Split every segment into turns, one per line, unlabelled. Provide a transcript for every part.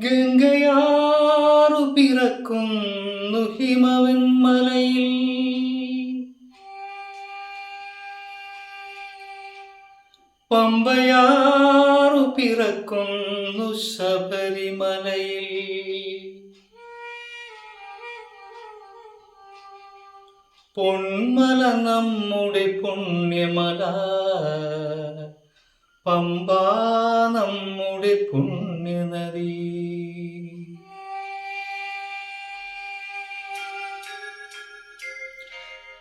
ഗംഗയാറു പിറക്കുന്നു ഹിമവൻ മലയിൽ. പമ്പയാറു പിറക്കുന്നു ശബരിമലയിൽ. പൊന്മല നമ്മുടെ പുണ്യമല പമ്പ നമ്മുടെ പുണ്യനദി.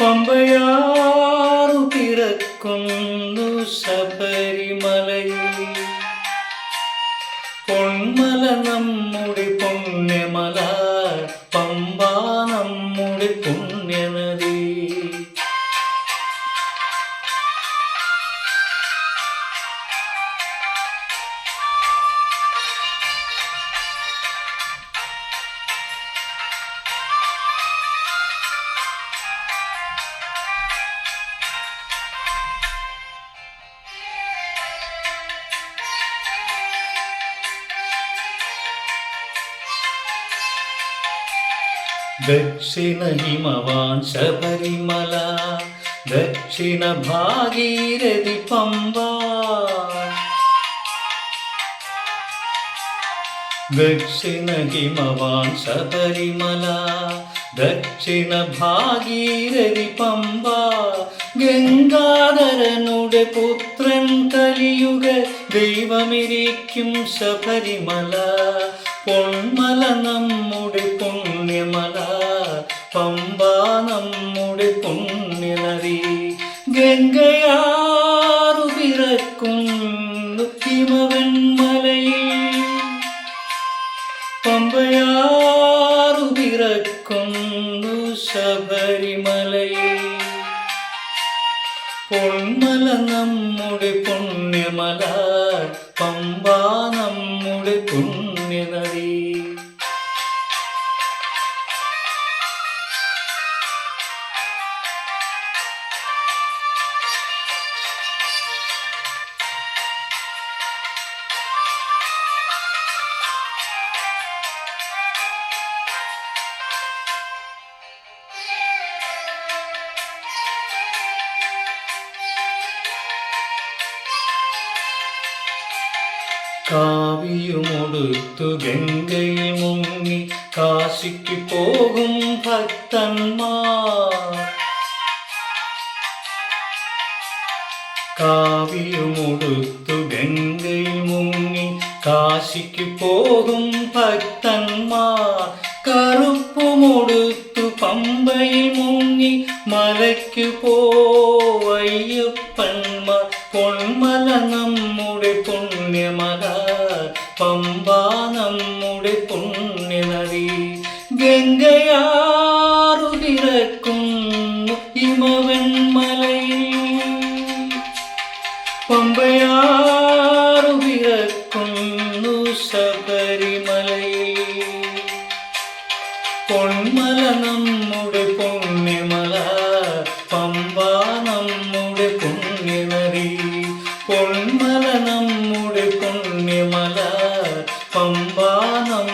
പമ്പയാറു പിറക്കുന്നു ശബരിമലയിൽ. പൊന്മല നമ്മുടെ ദക്ഷിണ ഹിമവാൻ ശബരിമല ദക്ഷിണ ഭാഗീരഥി പമ്പ ദക്ഷിണ ഹിമവാൻ ശബരിമല ദക്ഷിണ ഭാഗീരഥി പമ്പ ഗംഗാധരനുടെ പുത്രൻ കലിയുഗ ദൈവമിരിക്കും ശബരിമല. പൊന്മല നമ്മുടെ പുണ്യമല പമ്പ നമ്മുടെ പുണ്യനദി ഗംഗയാറു പിറക്കുന്നു ഹിമവൻ മലയിൽ. പമ്പയാറു പിറക്കുന്നു ശബരിമലയിൽ. നമ്മുടെ പുണ്യമല പമ്പ നമ്മുടെ പുണ്യനദി. കാവിയുമൊടുത്തു ഗംഗയിൽ മുങ്ങി കാശിക്ക് പോകും ഭക്തന്മാർ. കാവിയുമൊടുത്തു ഗംഗയിൽ മുങ്ങി കാശിക്ക് പോകും ഭക്തന്മാർ. കറുപ്പുമൊടുത്തു പമ്പയിൽ മുങ്ങി മലയ്ക്ക് പോവയ്യപ്പന്മാർ പൊന്മല നമ്മുടെ പുണ്യമല ഗംഗയാറു പിറക്കുന്നു ഹിമവൻ മലയിൽ. പമ്പയാറു ശബരിമലയിൽ. പൊന്മല നമ്മുടെ പുണ്യമല പമ്പ നമ്മുടെ പുണ്യനദി പൊന്മല നമ്മുടെ പമ്പ നമ്മുടെ